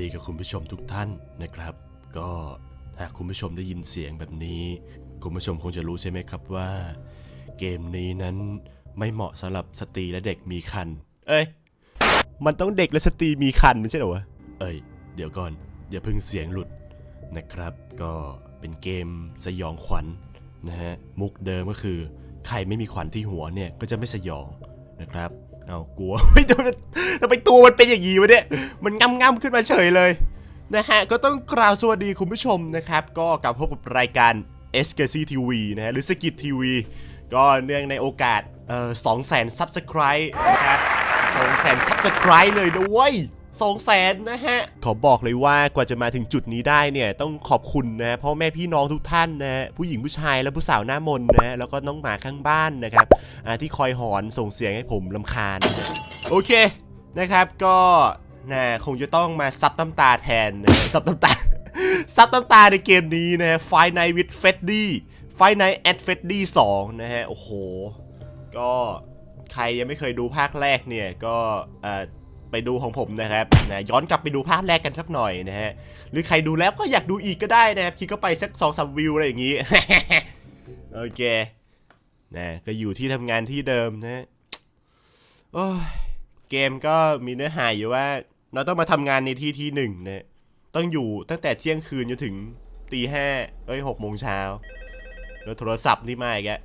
ดีกับคุณผู้ชมทุกท่านนะครับ ก็หากคุณผู้ชมได้ยินเสียงแบบนี้ คุณผู้ชมคงจะรู้ใช่ไหมครับว่า เกมนี้นั้นไม่เหมาะสำหรับสตรีและเด็กมีคัน เอ้ย มันต้องเด็กและสตรีมีคันไม่ใช่เหรอวะ เอ้ย เดี๋ยวก่อนอย่าเพิ่งเสียงหลุดนะครับ ก็เป็นเกมสยองขวัญนะฮะ มุกเดิมก็คือ ใครไม่มีขวัญที่หัวเนี่ยก็จะไม่สยองนะครับ เอากลัวเฮ้ยทำไมทำไมตัวมันเป็นอย่างนี้วะเนี่ย มันงำงำๆขึ้นมาเฉยเลยนะฮะ ก็ต้องกล่าวสวัสดีคุณผู้ชมนะครับ ก็กลับพบกับรายการ s k c TV นะฮะ หรือสกิททีวีก็เนื่องในโอกาสเอ่อสองแสนซับสไครต์นะครับสองแสนซับสไครต์เลยด้วย สองแสนนะฮะ ขอบอกเลยว่ากว่าจะมาถึงจุดนี้ได้เนี่ยต้องขอบคุณนะพ่อแม่พี่น้องทุกท่านนะผู้หญิงผู้ชายและผู้สาวหน้ามนนะแล้วก็น้องหมาข้างบ้านนะครับอ่าที่คอยหอนส่งเสียงให้ผมลำคาญ โอเคนะครับก็นะคงจะต้องมาซับน้ำตาแทนนะซับน้ำตา ซับน้ำตาในเกมนี้นะไฟไนวิดเฟดดี้ไฟไนแอดเฟดดี้สองนะฮะ โอ้โห ก็ใครยังไม่เคยดูภาคแรกเนี่ย ก็เอ่อ ไปดูของผมนะครับนะย้อนกลับไปดูภาคแรกกันสักหน่อยนะฮะหรือใครดูแล้วก็อยากดูอีกก็ได้นะครับคลิกเข้าไปสักสองสามวิวอะไรอย่างงี้ โอเคนะก็อยู่ที่ทำงานที่เดิมนะฮะโอ้ยเกมก็มีเนื้อหาอยู่ว่า เราต้องมาทำงานในที่ที่หนึ่งนะต้องอยู่ตั้งแต่เที่ยงคืนจนถึงตีห้าเอ้ยหกโมงเช้าแล้วโทรศัพท์นี่มาอีกแล้ว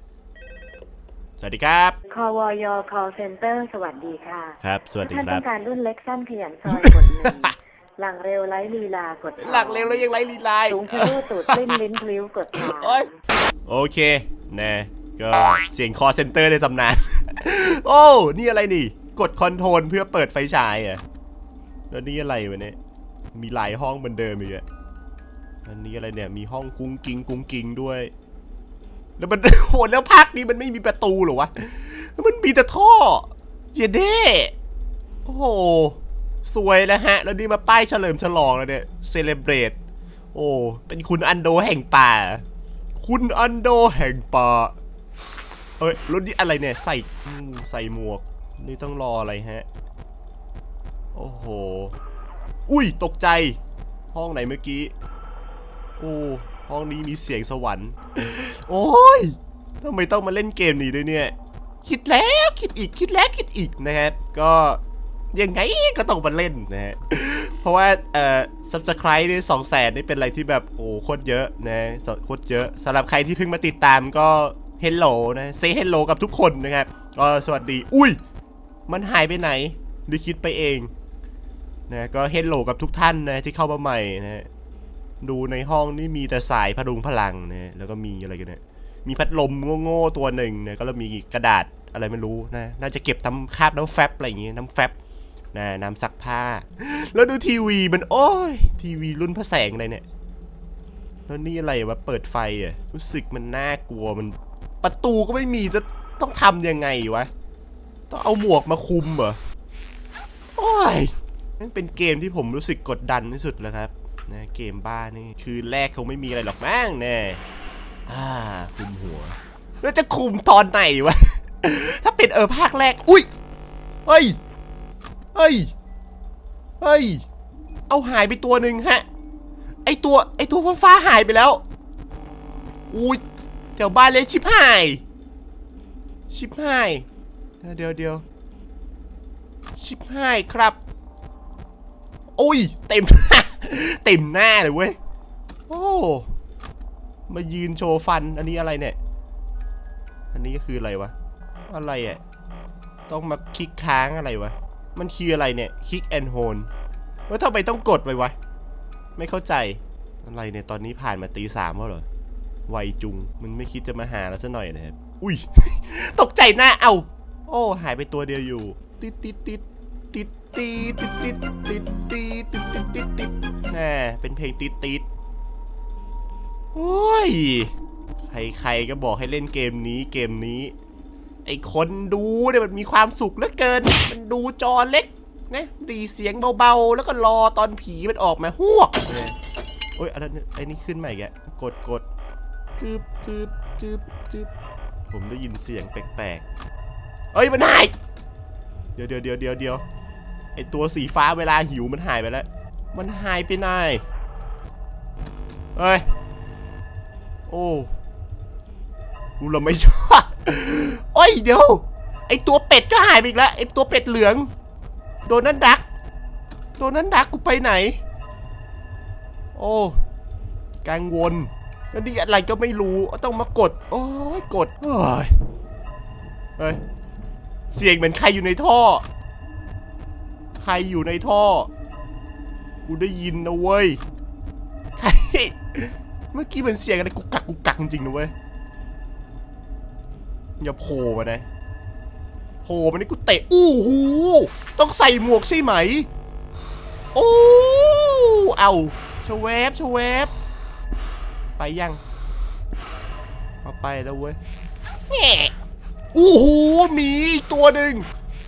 สวัสดีครับคอวยอ call center สวัสดีค่ะ ครับ สวัสดีท่านครัต้บองการรุ่นเล็กสั้นขยันซอยกดหนึ่ง หลังเร็วไร้ลีลากดสองหลักเร็วแล้วยังไร้ลีลาย สูงทะลุตูดปลิ้นลิ้นพลิ้วกดสามโอ๊ย โอเค นะ ก็เสียงคอเซ็นเตอร์ในตำนาน โอ้ นี่อะไรนี่ กดคอนโทรลเพื่อเปิดไฟฉายเหรอะ แล้วนี่อะไรวะเนี่ย มีหลายห้องเหมือนเดิมอีกอะอันนี้อะไรเนี่ย มีห้องกุ้งกิงกุ้งกิงด้วย แล้วมันโหแล้วภาคนี้มันไม่มีประตูหรอวะมันมีแต่ท่อเยเด้โอ้โหสวยนะฮะ แล้วนี่มาป้ายเฉลิมฉลองแล้วเนี่ยเซเลบรตโอ้เป็นคุณอันโดแห่งป่า คุณอันโดแห่งป่าเอ้ยรถนี่อะไรเนี่ยใส่ใส่หมวก นี่ต้องรออะไรฮะ โอ้โห อุ้ยตกใจ ห้องไหนเมื่อกี้ โอ้ ห้องนี้มีเสียงสวรรค์ โอ้ยทำไมต้องมาเล่นเกมนี้ด้วยเนี่ย คิดแล้วคิดอีกคิดแล้วคิดอีกนะครับ ก็ยังไงก็ต้องมาเล่นนะฮะ เพราะว่าเอ่อ subscribe นี่สองแสนนี่เป็นอะไรที่แบบโอ้โคตรเยอะนะโคตรเยอะสำหรับใครที่เพิ่งมาติดตามก็ hello นะ say hello กับทุกคนนะครับก็สวัสดี อุ้ย มันหายไปไหนหรือคิดไปเองนะก็ hello กับทุกท่านนะที่เข้ามาใหม่นะ ดูในห้องนี่มีแต่สายพดุงพลังนะแล้วก็มีอะไรกันเนี่ยมีพัดลมโง่ๆตัวหนึ่งนะก็แล้วมีกระดาษอะไรไม่รู้นะน่าจะเก็บทำคาบน้ำแฟบอะไรอย่างงี้น้ำแฟบนะน้ำซักผ้า แล้วดูทีวีมันโอ้ยทีวีรุ่นพระแสงอะไรเนี่ยแล้วนี่อะไรวะเปิดไฟอะรู้สึกมันน่ากลัวมัน ประตูก็ไม่มีจะต้องทำยังไงวะต้องเอาหมวกมาคุมเหรอโอ้ยนั่นเป็นเกมที่ผมรู้สึกกดดันที่สุดแล้วครับ นะเกมบ้านี่คือแรกคงไม่มีอะไรหรอกมั้งแน่อ่าคุมหัว แล้วจะคุมตอนไหนวะ ถ้าเป็นเออภาคแรก อุ้ยเฮ้ยเฮ้ยเฮ้ย เอาหายไปตัวหนึ่งฮะ ไอตัวไอตัวฟ้าฟ้าหายไปแล้ว อุ้ยแถวบ้านเลยชิบหาย ชิบหาย เดี๋ยวเดี๋ยวชิบหายครับ อุ้ย เต็ม ต็มหน้าเลยเว้ย โอ้ มายืนโชว์ฟัน อันนี้อะไรเนี่ย อันนี้ก็คืออะไรวะ อะไรอะ ต้องมาคลิกค้างอะไรวะ มันคืออะไรเนี่ย คลิกแอนโฮนว่าทำไมต้องกดไปวะ ไม่เข้าใจ อะไรเนี่ย ตอนนี้ผ่านมาตีสามแล้วเหรอ ไวจุง มันไม่คิดจะมาหาเราซะหน่อยนะครับ อุ้ย ตกใจหน้า เอ้า โอ้ หายไปตัวเดียวอยู่ ติดติดติดติดติดติดติดติดติดติดติดติด แน่เป็นเพลงติดติดโอ้ย ใครๆก็บอกให้เล่นเกมนี้เกมนี้ ไอคนดูเนี่ยมันมีความสุขเหลือเกิน มันดูจอเล็กนะดีเสียงเบาๆ แล้วก็รอตอนผีมันออกมาหวกโอ้ยอะไรเนี่ยไอ้นี่ขึ้นใหม่แกกดกดจึบจึบจึบจึบผมได้ยินเสียงแปลกๆ เอ้ยมันหาย เดี๋ยวเดี๋ยวเดี๋ยวเดี๋ยวเดี๋ยวไอตัวสีฟ้าเวลาหิวมันหายไปแล้ว มันหายไปไหนเอ้ย โอ้กูเราไม่ชอบโอ้ยเดี๋ยว ไอตัวเป็ดก็หายไปอีกแล้ว ไอตัวเป็ดเหลือง โดนนั่นดัก โดนนั่นดักกูไปไหน โอ้กังวลแล้วนี่อะไรก็ไม่รู้ ต้องมากด โอ้ยกดเฮ้ยเฮ้ย เสียงเหมือนใครอยู่ในท่อ ใครอยู่ในท่อ กูได้ยินนะเว้ยใครเมื่อกี้มันเสียงอะไรกุกกักกุกกักจริงๆนะเว้ย อย่าโผล่มานะโผล่มานี่กูเตะ อู้หู ต้องใส่หมวกใช่ไหม โอ้เอาชะแวบชะแวบไปยังเอาไปแล้วเว้ยอู้หูมีอีกตัวหนึ่ง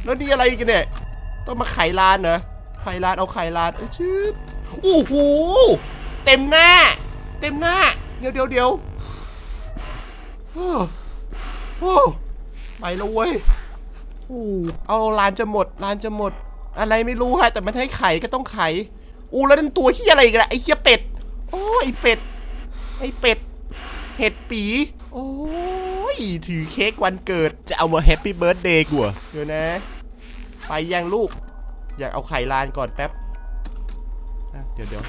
แล้วนี่อะไรกันเนี่ย ต้องมาไขลานเหรอ ไขลานเอาไขลานเอ้ยชืบอู้หูเต็มหน้า เต็มหน้า เดี๋ยวเดี๋ยวเดี๋ยวโอ้โอ้ไปแล้วเว้ยโอ้เอาลานจะหมดลานจะหมด อะไรไม่รู้ฮะแต่มันให้ไขก็ต้องไขอู้แล้วนั่นตัวเฮียอะไรอีกันอะไอ้เฮียเป็ดโอ้ยไอ้เป็ดไอ้เป็ด เห็ดปี โอ้ยถือเค้กวันเกิดจะเอามาแฮปปี้เบิร์ดเดย์กูเหรอเดี๋ยวนะ ไปยังลูก อยากเอาไข่ลานก่อนแป๊บเดี๋ยวเดี๋ยว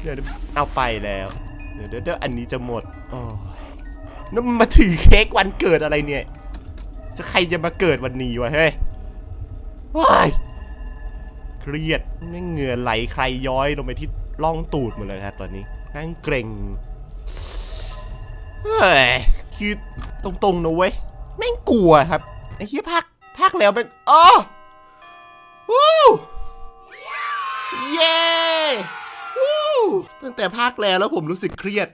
เดี๋ยวเอาไปแล้ว เดี๋ยวเดี๋ยวอันนี้จะหมดโอ้ยนั่นมันมาถือเค้กวันเกิดอะไรเนี่ย จะใครจะมาเกิดวันนี้วะเฮ้ยว้ายเครียดไม่เหงื่อไหลใครย้อยลงไปที่ล่องตูดหมดเลยครับตอนนี้ นั่งเกรงเฮ้ย คือตรงๆนะเว้ยแม่งกลัวครับไอ้เหี้ยภาคภาคแล้วเป็นอ๋อวู้เย้วู้ตั้งแต่ภาคแล้วแล้วผมรู้สึกเครียด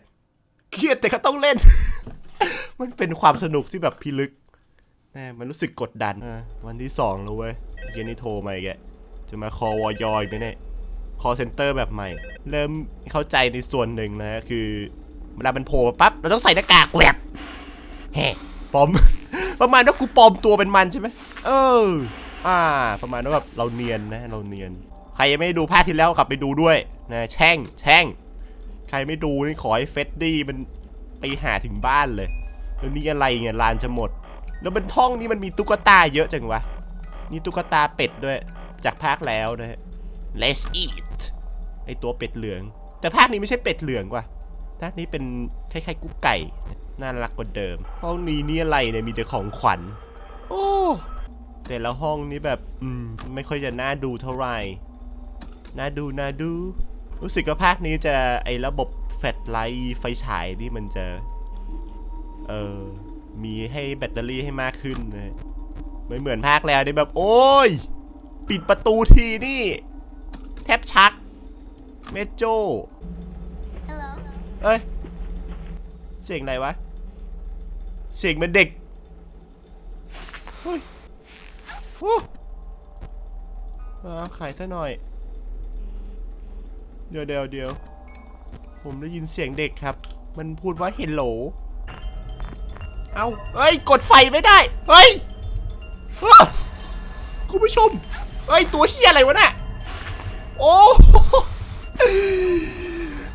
เครียดแต่ก็ต้องเล่น มันเป็นความสนุกที่แบบพิลึกแน่มันรู้สึกกดดันวันที่สองแล้วเว้ยเย็นนี่โทรมาอีกแกจะมาคอวอยอยไหมเนี่ยคอเซ็นเตอร์แบบใหม่ เริ่มเข้าใจในส่วนหนึ่งนะคือเวลามันโผล่มาปั๊บเราต้องใส่หน้ากากแวบ แฮปลอม ประมาณว่ากูปลอมตัวเป็นมันใช่ไหมเออ อ่า ประมาณว่าแบบเราเนียนนะเราเนียน ใครยังไม่ดูภาคที่แล้วกลับไปดูด้วยนะแช่งแช่ง ใครไม่ดูนี่ขอให้เฟดดี้มันไปหาถึงบ้านเลยแล้วนี่อะไรเนี่ยลานจะหมด แล้วบนท่องนี้มันมีตุ๊กตาเยอะจังวะนี่ตุ๊กตาเป็ดด้วยจากภาคแล้วนะฮะ Let's eat ไอตัวเป็ดเหลือง แต่ภาคนี้ไม่ใช่เป็ดเหลืองว่ะ ภานี้เป็นคล้ายๆกุ๊กไก่ น่ารักกว่าเดิม ห้องนี้นี่อะไรเนี่ยมีแต่ของขวัญ โอ้แต่ละห้องนี้แบบอืมไม่ค่อยจะน่าดูเท่าไหร่น่าดูน่าดู รู้สึกว่าภาคนี้จะไอ้ระบบแฟลชไลท์ไฟฉายนี่มันจะเออมีให้แบตเตอรี่ให้มากขึ้นนะไม่เหมือนภาคแล้วนี่แบบ โอ้ย ปิดประตูทีนี่ แทบชัก เมโจ เอ้ย เสียงอะไรวะ เสียงเหมันเด็กเฮ้ยโอ้เอาขายซะหน่อย เดี๋ยวเดี๋ยวเดี๋ยวผมได้ยินเสียงเด็กครับ มันพูดว่าเฮลโหล เอาเอ้ย กดไฟไม่ได้ เฮ้ยคุณผู้ชมเฮ้ย ตัวเฮียอะไรวะน่ะโอ้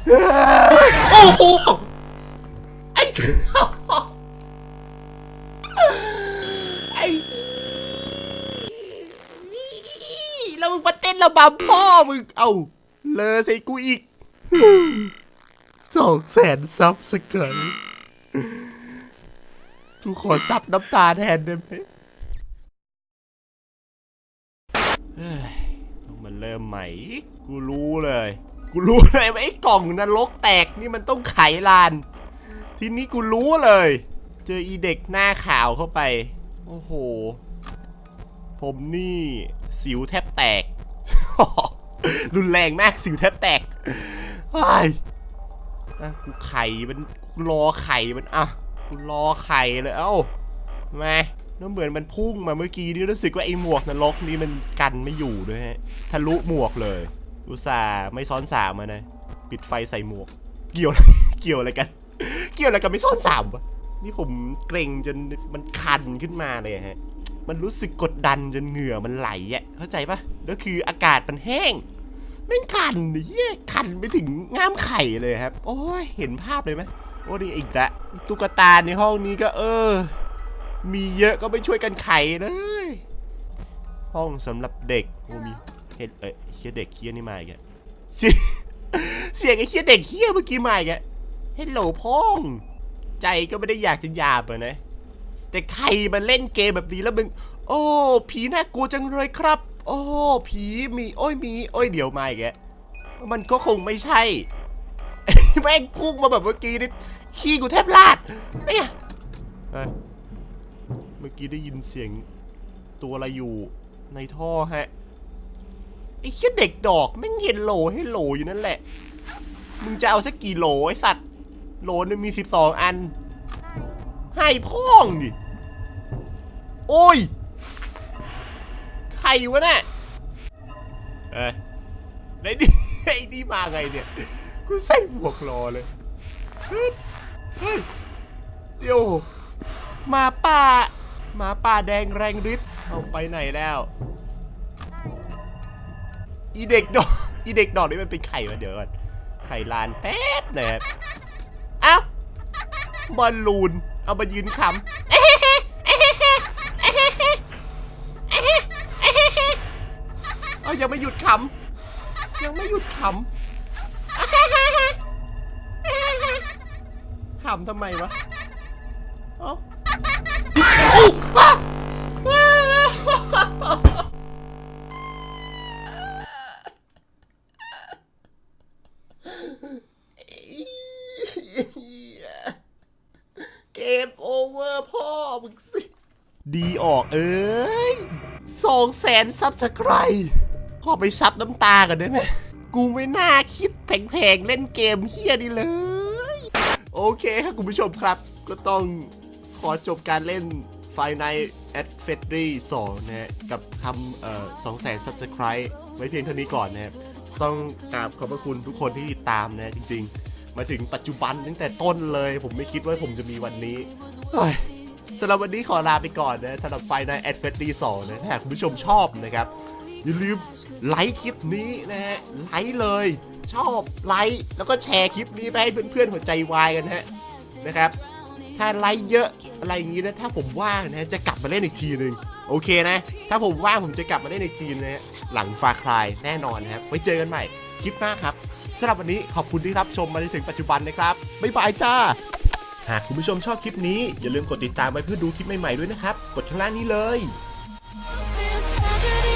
โอ้โหไอ้ไอ้แล้วมึงมาเต้นระบำพ่อมึง เอาเลอใส่กูอีกสองแสนซับสักครั้งกูขอซับน้ำตาแทนได้ไหมเฮ้ยต้องมาเริ่มใหม่ กูรู้เลย กูรู้เลยว่าไอ้กล่องนรกแตกนี่มันต้องไขลาน ทีนี้กูรู้เลย เจออีเด็กหน้าขาวเข้าไป โอ้โห ผมนี่สิวแทบแตก รุนแรงมากสิวแทบแตกไอ้อะกูไข่มันกูรอไข่มันอะกูรอไข่เลยเอ้ามาแล้วเหมือนมันพุ่งมาเมื่อกี้นี่รู้สึกว่าไอ้หมวกนรกนี่มันกันไม่อยู่ด้วยฮะทะลุหมวกเลย อุตส่าห์ไม่ซ้อนสามมานะปิดไฟใส่หมวก เกี่ยวเกี่ยวอะไรกัน เกี่ยวอะไรกับไม่ซ่อนสามวะนี่ผมเกรงจนมันคันขึ้นมาเลยฮะ มันรู้สึกกดดันจนเหงื่อมันไหลอะเข้าใจปะแล้วคืออากาศมันแห้งแม่งคันเฮียคันไปถึงง่ามไข่เลยครับ โอ้ยเห็นภาพเลยไหมโอ้นี่อีกละตุ๊กตาในห้องนี้ก็เออ มีเยอะก็ไม่ช่วยกันไขเลย ห้องสำหรับเด็กโอ้มี เห็ดเอ้ยเฮียเด็กเฮียนี่มาอีกอะเสียงเสียงไอ้เฮียเด็กเฮียเมื่อกี้มาอีกอะเฮลโหลพ้องใจก็ไม่ได้อยากจะหยาบอะนะ แต่ใครมาเล่นเกมแบบนี้แล้วมึง โอ้ ผีน่ากลัวจังเลยครับ โอ้ ผีมีโอ้ยมี โอ้ยเดี๋ยวมาอีกแกมันก็คงไม่ใช่แม่งพุ่งมาแบบเมื่อกี้นี่ขี้กูแทบลาดเนี่ยเมื่อกี้ได้ยินเสียงตัวอะไรอยู่ในท่อฮะ อ้เชี่ยเด็กดอกแม่งเห็นโหลให้โหลอยู่นั่นแหละ มึงจะเอาสักกี่โหลไอ้สัตว์ โหลนึงมีสิบสองอัน ให้พ่องดิ โอ้ย ใครวะเนี่ยเอ้ยไอ้นี่ไอ้นี่มาไงเนี่ย กูใส่หมวกรอเลย เฮ้ยเฮ้ยเดี๋ยวหมาป่าหมาป่าแดงแรงฤทธิ์เอาไปไหนแล้ว อีเด็กดอกอีเด็กดอกนี่มันเป็นไข่วะเดี๋ยวก่อนไข่ลานแป๊บนะครับเอ้าบอลลูน เอามายืนคำเอายังไม่หยุดขำยังไม่หยุดขำขำทำไมวะเอ้า พ่อมึงสิ ดีออกเอ้ยสองแสนซับสไครขอไปซับน้ำตากันได้ไหม กูไม่น่าคิดแผงๆ เล่นเกมเฮียนี่เลย โอเคครับคุณผู้ชมครับ ก็ต้องขอจบการเล่น f i n a l at f e d r y 2นะฮะกับทำเอ่อ2แสน subscribe ไว้เพียงเท่านี้ก่อนนะครับต้องกราบขอบพระคุณทุกคนที่ติดตามนะจริง ๆ มาถึงปัจจุบันตั้งแต่ต้นเลย ผมไม่คิดว่าผมจะมีวันนี้เฮ้ยสำหรับวันนี้ขอลาไปก่อนนะสำหรับไฟในแอดเฟสตีสองนะถ้าหากคุณผู้ชมชอบนะครับอย่าลืมไลค์คลิปนี้นะฮะไลค์เลย ชอบไลค์แล้วก็แชร์คลิปนี้ไปให้เพื่อนๆหัวใจวายกันฮะนะครับ ถ้าไลค์เยอะอะไรอย่างนี้นะถ้าผมว่างนะจะกลับมาเล่นอีกทีหนึ่งโอเคนะ ถ้าผมว่างผมจะกลับมาเล่นอีกทีนะฮะหลังฟาคลายแน่นอนนะครับไว้เจอกันใหม่ คลิปหน้าครับสำหรับวันนี้ขอบคุณที่รับชมมาจนถึงปัจจุบันนะครับบ๊ายบายจ้า หากคุณผู้ชมชอบคลิปนี้ อย่าลืมกดติดตามไว้เพื่อดูคลิปใหม่ๆด้วยนะครับ กดข้างล่างนี้เลย This tragedy